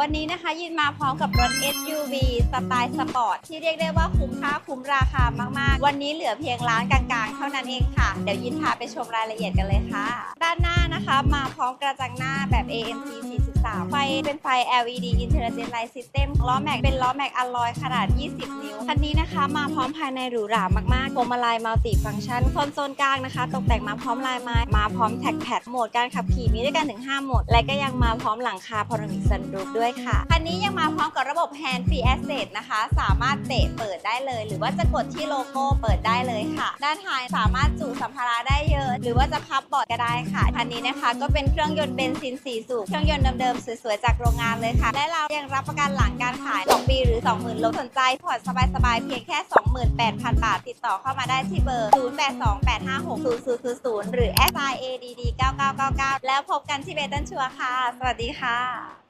วันนี้นะคะยินมาพร้อมกับรถ SUV สไตล์สปอร์ตที่เรียกได้ว่าคุ้มค่าคุ้มราคามากๆ วันนี้เหลือเพียงร้านกลางๆ เท่านั้นเองค่ะ เดี๋ยวยินพาไปชมรายละเอียดกันเลยค่ะ ด้านหน้านะคะมาพร้อมกระจังหน้าแบบ AMG 3 ไฟเป็นไฟ LED Intelligent Light System ล้อแม็กเป็นล้อแม็กอลลอยขนาด 20 นิ้ว คันนี้นะคะ มาพร้อมภายในหรูหรามากๆพวงมาลัยมัลติฟังก์ชันคอนโซลกลางนะคะ ตกแต่งมาพร้อมลายไม้มาพร้อมแท็กแพดโหมดการขับขี่มีด้วยกันถึง 5 โหมด และก็ยังมาพร้อมหลังคาพาโนมิกซันรูฟด้วยค่ะ คันนี้ยังมาพร้อมกับระบบ Hand Free Access นะคะ สามารถเตะเปิดได้เลย หรือว่าจะกดที่โลโก้เปิดได้เลยค่ะ ด้านท้ายสามารถจุสัมภาระได้เยอะ หรือว่าจะพับบอร์ดก็ได้ค่ะคันนี้นะคะ ก็เป็นเครื่องยนต์เบนซิน4สูบเครื่องยนต์เดิมมสวยๆ จากโรงงานเลยค่ะ และเรายังรับประกันหลังการขาย 2 ปีหรือ 20,000โลสนใจผ่อนสบายๆ เพียงแค่ 28,000 บาท ติดต่อเข้ามาได้ที่เบอร์ 0828560000 หรือ SIADD 9999 แล้วพบกันที่เบตันชัวร์ค่ะ สวัสดีค่ะ